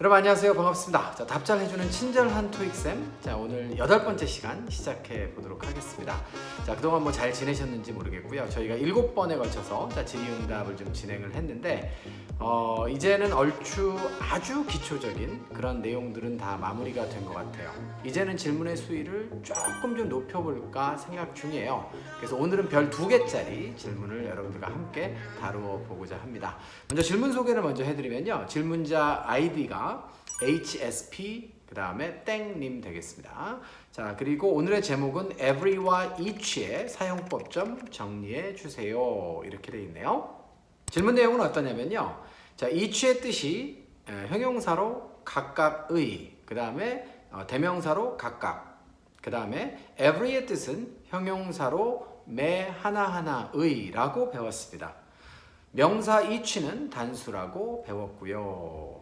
여러분 안녕하세요. 반갑습니다. 자, 답잘 해주는 친절한 토익쌤. 자 오늘 여덟 번째 시간 시작해 보도록 하겠습니다. 자 그동안 뭐 잘 지내셨는지 모르겠고요. 저희가 일곱 번에 걸쳐서 자 질의응답을 좀 진행을 했는데 어, 이제는 얼추 아주 기초적인 그런 내용들은 다 마무리가 된 것 같아요. 이제는 질문의 수위를 조금 좀 높여볼까 생각 중이에요. 그래서 오늘은 별 두 개짜리 질문을 여러분들과 함께 다루어 보고자 합니다. 먼저 질문 소개를 먼저 해드리면요. 질문자 아이디가 HSP 그 다음에 땡님 되겠습니다. 자 그리고 오늘의 제목은 every와 each의 사용법 좀 정리해 주세요. 이렇게 돼 있네요. 질문 내용은 어떠냐면요. 자 each의 뜻이 에, 형용사로 각각의 그 다음에 어, 대명사로 각각 그 다음에 every의 뜻은 형용사로 매 하나하나의 라고 배웠습니다. 명사 each는 단수라고 배웠고요.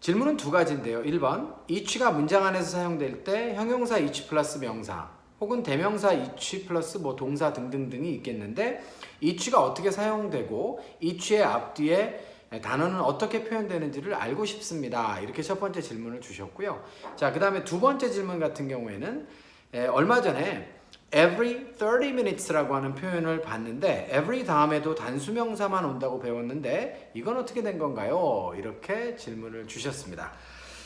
질문은 두 가지인데요. 1번 each가 문장 안에서 사용될 때 형용사 each 플러스 명사 혹은 대명사 each 플러스 뭐 동사 등등등이 있겠는데 each가 어떻게 사용되고 each의 앞뒤에 단어는 어떻게 표현되는지를 알고 싶습니다. 이렇게 첫 번째 질문을 주셨고요. 자, 그 다음에 두 번째 질문 같은 경우에는 에, 얼마 전에 every 30 minutes라고 하는 표현을 봤는데 every 다음에도 단수명사만 온다고 배웠는데 이건 어떻게 된 건가요? 이렇게 질문을 주셨습니다.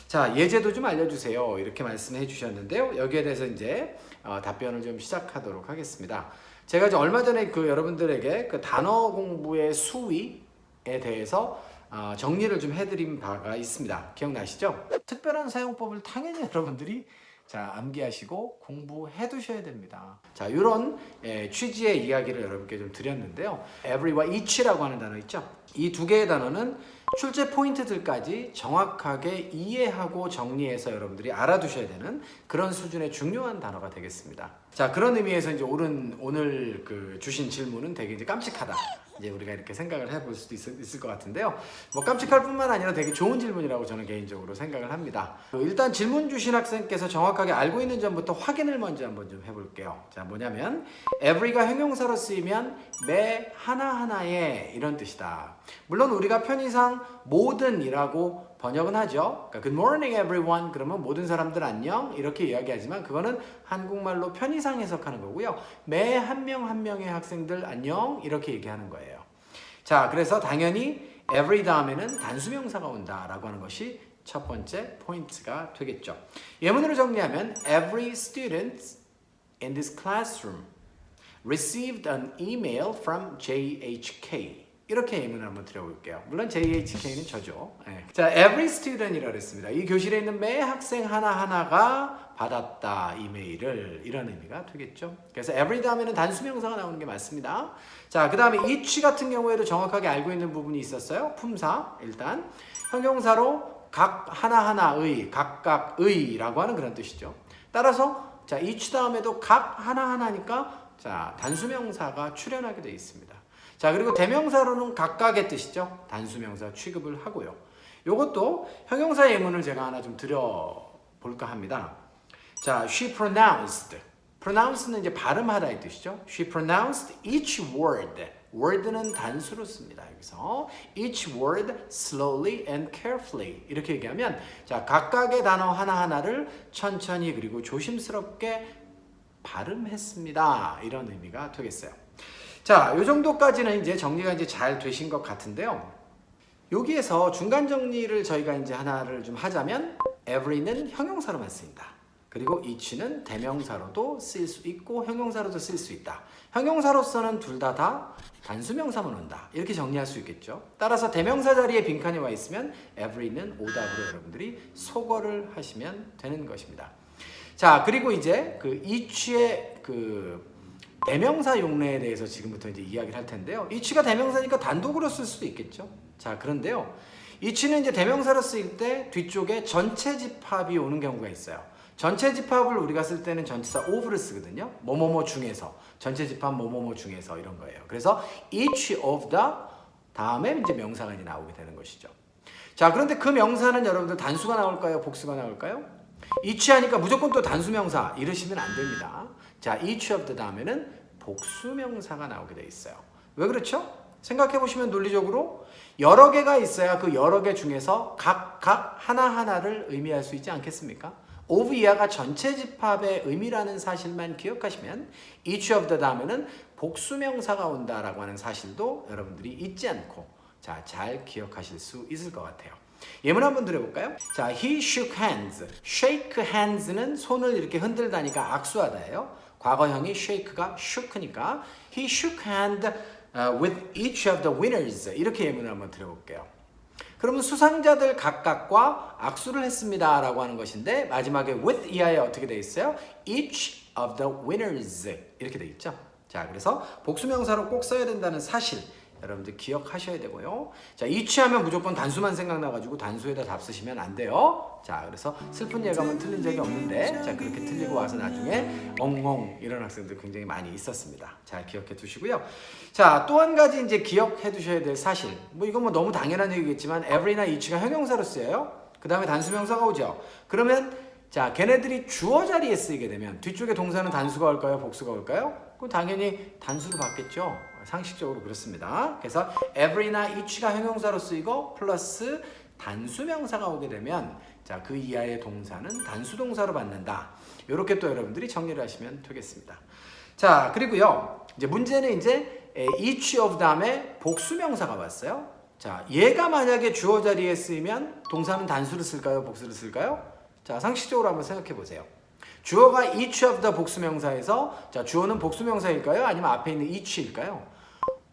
자 예제도 좀 알려주세요. 이렇게 말씀해 주셨는데요. 여기에 대해서 이제 어, 답변을 좀 시작하도록 하겠습니다. 제가 이제 얼마 전에 그 여러분들에게 그 단어 공부의 수위에 대해서 어, 정리를 좀 해드린 바가 있습니다. 기억나시죠? 특별한 사용법을 당연히 여러분들이 자 암기하시고 공부해 두셔야 됩니다. 자 이런 예, 취지의 이야기를 여러분께 좀 드렸는데요. every와 each라고 하는 단어 있죠. 이 두 개의 단어는 출제 포인트들까지 정확하게 이해하고 정리해서 여러분들이 알아두셔야 되는 그런 수준의 중요한 단어가 되겠습니다. 자 그런 의미에서 이제 오른 오늘 그 주신 질문은 되게 이제 깜찍하다. 이제 우리가 이렇게 생각을 해볼 수도 있을, 있을 것 같은데요. 뭐 깜찍할 뿐만 아니라 되게 좋은 질문이라고 저는 개인적으로 생각을 합니다. 그 일단 질문 주신 학생께서 정확하게 알고 있는 점부터 확인을 먼저 한번 좀 해볼게요. 자 뭐냐면 every가 형용사로 쓰이면 매 하나하나에 이런 뜻이다. 물론 우리가 편의상 모든이라고 번역은 하죠. 그러니까 Good morning everyone 그러면 모든 사람들 안녕 이렇게 이야기하지만 그거는 한국말로 편의상 해석하는 거고요. 매 한명한 명의 학생들 안녕 이렇게 얘기하는 거예요. 자, 그래서 당연히 every 다음에는 단수명사가 온다라고 하는 것이 첫 번째 포인트가 되겠죠. 예문으로 정리하면 every student in this classroom received an email from JHK. 이렇게 예문을 한번 드려볼게요. 물론 JHK는 저죠. 예. 자, every student이라고 했습니다. 이 교실에 있는 매 학생 하나하나가 받았다 이메일을 이런 의미가 되겠죠. 그래서 every 다음에는 단수명사가 나오는 게 맞습니다. 자, 그 다음에 each 같은 경우에도 정확하게 알고 있는 부분이 있었어요. 품사 일단 형용사로 각 하나하나의 각각의라고 하는 그런 뜻이죠. 따라서 자 each 다음에도 각 하나하나니까 자 단수명사가 출현하게 되어 있습니다. 자 그리고 대명사로는 각각의 뜻이죠. 단수명사 취급을 하고요. 이것도 형용사 예문을 제가 하나 좀 드려 볼까 합니다. 자, she pronounced. pronounce는 이제 발음하다 이 뜻이죠. She pronounced each word. word는 단수로 씁니다. 여기서 each word slowly and carefully 이렇게 얘기하면 자 각각의 단어 하나 하나를 천천히 그리고 조심스럽게 발음했습니다. 이런 의미가 되겠어요. 자, 요 정도까지는 이제 정리가 이제 잘 되신 것 같은데요. 여기에서 중간 정리를 저희가 이제 하나를 좀 하자면 every는 형용사로만 쓰인다. 그리고 each는 대명사로도 쓸 수 있고 형용사로도 쓸 수 있다. 형용사로서는 둘 다다 단수명사만 온다. 이렇게 정리할 수 있겠죠. 따라서 대명사 자리에 빈칸이 와 있으면 every는 오답으로 여러분들이 소거를 하시면 되는 것입니다. 자, 그리고 이제 그 each의 그 대명사 용례에 대해서 지금부터 이제 이야기를 할 텐데요. each가 대명사니까 단독으로 쓸 수도 있겠죠. 자, 그런데요. each는 이제 대명사로 쓰일 때 뒤쪽에 전체 집합이 오는 경우가 있어요. 전체 집합을 우리가 쓸 때는 전치사 of를 쓰거든요. 뭐뭐뭐 중에서 전체 집합 뭐뭐뭐 중에서 이런 거예요. 그래서 each of the 다음에 이제 명사가 이제 나오게 되는 것이죠. 자, 그런데 그 명사는 여러분들 단수가 나올까요? 복수가 나올까요? each 하니까 무조건 또 단수명사 이러시면 안 됩니다. 자, each of the 다음에는 복수명사가 나오게 돼 있어요. 왜 그렇죠? 생각해 보시면 논리적으로 여러 개가 있어야 그 여러 개 중에서 각 각 하나하나를 의미할 수 있지 않겠습니까? of 이하가 전체 집합의 의미라는 사실만 기억하시면 each of the 다음에는 복수명사가 온다라고 하는 사실도 여러분들이 잊지 않고 자, 잘 기억하실 수 있을 것 같아요. 예문 한번 들어볼까요? 자, he shook hands. shake hands는 손을 이렇게 흔들다니까 악수하다예요. 과거형이 shake가 shook니까 he shook hand uh, with each of the winners. 이렇게 예문을 한번 들어볼게요. 그러면 수상자들 각각과 악수를 했습니다 라고 하는 것인데 마지막에 with 이하에 어떻게 돼 있어요? each of the winners 이렇게 돼 있죠. 자, 그래서 복수명사로 꼭 써야 된다는 사실 여러분들 기억하셔야 되고요. 자, each 하면 무조건 단수만 생각나가지고 단수에다 답 쓰시면 안 돼요. 자, 그래서 슬픈 예감은 틀린 적이 없는데, 자, 그렇게 틀리고 와서 나중에 엉엉 이런 학생들 굉장히 많이 있었습니다. 잘 기억해 두시고요. 자, 또 한 가지 이제 기억해 두셔야 될 사실. 뭐 이건 뭐 너무 당연한 얘기겠지만, every나 each가 형용사로 쓰여요. 그 다음에 단수명사가 오죠. 그러면 자, 걔네들이 주어 자리에 쓰이게 되면 뒤쪽에 동사는 단수가 올까요? 복수가 올까요? 그럼 당연히 단수로 받겠죠. 상식적으로 그렇습니다. 그래서 every나 each가 형용사로 쓰이고 플러스 단수 명사가 오게 되면 자, 그 이하의 동사는 단수 동사로 받는다. 이렇게 또 여러분들이 정리를 하시면 되겠습니다. 자, 그리고요. 이제 문제는 이제 each of 다음에 복수 명사가 왔어요. 자, 얘가 만약에 주어 자리에 쓰이면 동사는 단수를 쓸까요? 복수를 쓸까요? 자, 상식적으로 한번 생각해 보세요. 주어가 each of the 복수명사에서 자, 주어는 복수명사일까요? 아니면 앞에 있는 each일까요?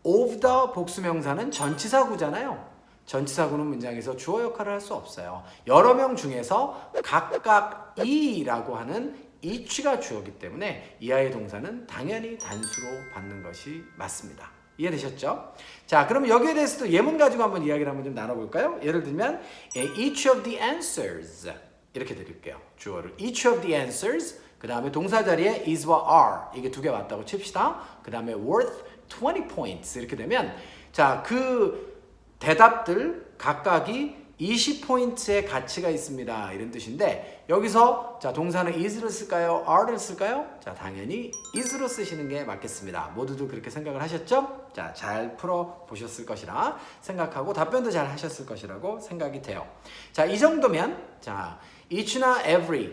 Of the 복수명사는 전치사구잖아요. 전치사구는 문장에서 주어 역할을 할 수 없어요. 여러 명 중에서 각각 이라고 하는 each가 주어기 때문에 이하의 동사는 당연히 단수로 받는 것이 맞습니다. 이해되셨죠? 자, 그럼 여기에 대해서도 예문 가지고 한번 이야기를 한번 좀 나눠볼까요? 예를 들면 each of the answers 이렇게 드릴게요. 주어를 each of the answers 그 다음에 동사 자리에 is와 are 이게 두 개 왔다고 칩시다. 그 다음에 worth 20 points 이렇게 되면 자 그 대답들 각각이 20포인트의 가치가 있습니다. 이런 뜻인데 여기서 자 동사는 is를 쓸까요? are를 쓸까요? 자 당연히 is로 쓰시는 게 맞겠습니다. 모두들 그렇게 생각을 하셨죠? 자 잘 풀어 보셨을 것이라 생각하고 답변도 잘 하셨을 것이라고 생각이 돼요. 자 이 정도면 자 each나 every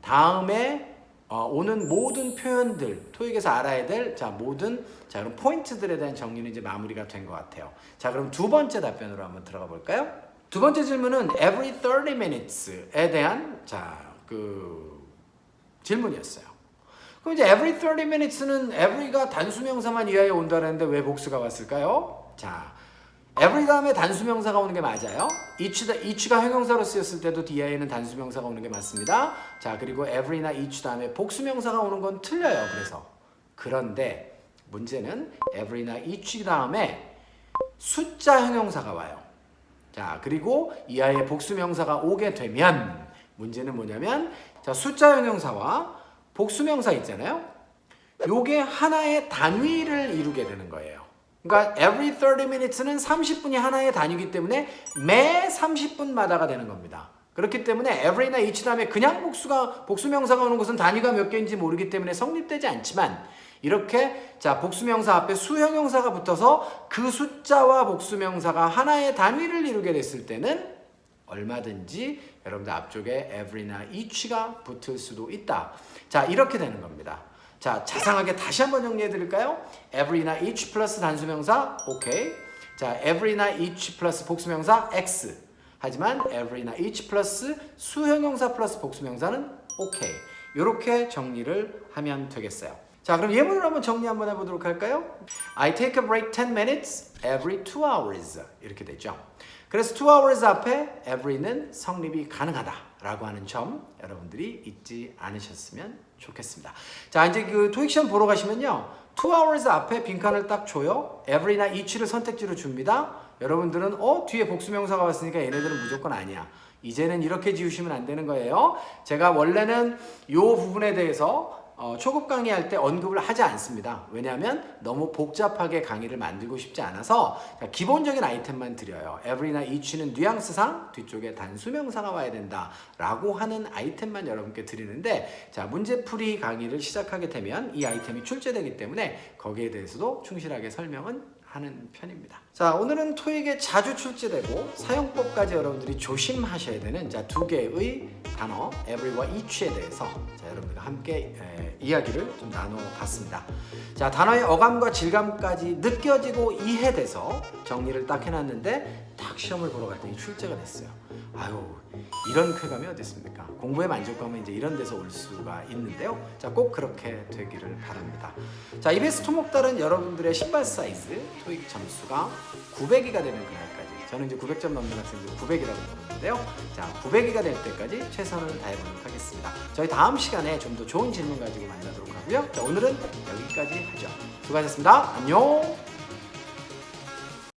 다음에 어, 오는 모든 표현들 토익에서 알아야 될 자 모든 자 그럼 포인트들에 대한 정리는 이제 마무리가 된 것 같아요. 자 그럼 두 번째 답변으로 한번 들어가 볼까요? 두 번째 질문은 every 30 minutes에 대한 자 그 질문이었어요. 그럼 이제 every 30 minutes는 every가 단수명사만 이하에 온다는데 왜 복수가 왔을까요? 자 every 다음에 단수명사가 오는 게 맞아요. each, each가 형용사로 쓰였을 때도 뒤에는 단수명사가 오는 게 맞습니다. 자, 그리고 every나 each 다음에 복수명사가 오는 건 틀려요. 그래서. 그런데 문제는 every나 each 다음에 숫자 형용사가 와요. 자, 그리고 이하의 복수명사가 오게 되면 문제는 뭐냐면 자, 숫자 형용사와 복수명사 있잖아요. 요게 하나의 단위를 이루게 되는 거예요. 그러니까 every 30 minutes는 30분이 하나의 단위이기 때문에 매 30분마다가 되는 겁니다. 그렇기 때문에 every나 each 다음에 그냥 복수가 복수명사가 오는 것은 단위가 몇 개인지 모르기 때문에 성립되지 않지만 이렇게 자 복수명사 앞에 수형용사가 붙어서 그 숫자와 복수명사가 하나의 단위를 이루게 됐을 때는 얼마든지 여러분들 앞쪽에 every나 each가 붙을 수도 있다. 자 이렇게 되는 겁니다. 자, 자상하게 다시 한번 정리해 드릴까요? every나 each 플러스 단수명사 오케이. 자, every나 each 플러스 복수명사 x. 하지만 every나 each 플러스 수형용사 플러스 복수명사는 오케이. 이렇게 정리를 하면 되겠어요. 자, 그럼 예문을 한번 정리 한번 해 보도록 할까요? I take a break 10 minutes every 2 hours 이렇게 되죠. 그래서 2 hours 앞에 every는 성립이 가능하다라고 하는 점 여러분들이 잊지 않으셨으면 좋겠습니다. 자, 이제 그 토익 시험 보러 가시면요. 2 hours 앞에 빈칸을 딱 줘요. every나 each를 선택지로 줍니다. 여러분들은 어 뒤에 복수명사가 왔으니까 얘네들은 무조건 아니야. 이제는 이렇게 지우시면 안 되는 거예요. 제가 원래는 이 부분에 대해서 어, 초급 강의할 때 언급을 하지 않습니다. 왜냐하면 너무 복잡하게 강의를 만들고 싶지 않아서 기본적인 아이템만 드려요. every나 each는 뉘앙스상 뒤쪽에 단수명사가 와야 된다라고 하는 아이템만 여러분께 드리는데 자 문제풀이 강의를 시작하게 되면 이 아이템이 출제되기 때문에 거기에 대해서도 충실하게 설명은 하는 편입니다. 자, 오늘은 토익에 자주 출제되고 사용법까지 여러분들이 조심하셔야 되는 자, 두 개의 단어 every와 each에 대해서 자, 여러분들과 함께 에, 이야기를 좀 나눠봤습니다. 자, 단어의 어감과 질감까지 느껴지고 이해돼서 정리를 딱 해놨는데 딱 시험을 보러 갔더니 출제가 됐어요. 아유, 이런 쾌감이 어디 있습니까? 공부의 만족감은 이제 이런 데서 올 수가 있는데요. 자, 꼭 그렇게 되기를 바랍니다. 자, EBS 토목달은 여러분들의 신발 사이즈 토익 점수가 900이가 되는 그날까지 저는 이제 900점 넘는 학생들 900이라고 부르는데요. 자, 900이가 될 때까지 최선을 다해보도록 하겠습니다. 저희 다음 시간에 좀 더 좋은 질문 가지고 만나도록 하고요. 자, 오늘은 여기까지 하죠. 수고하셨습니다. 안녕.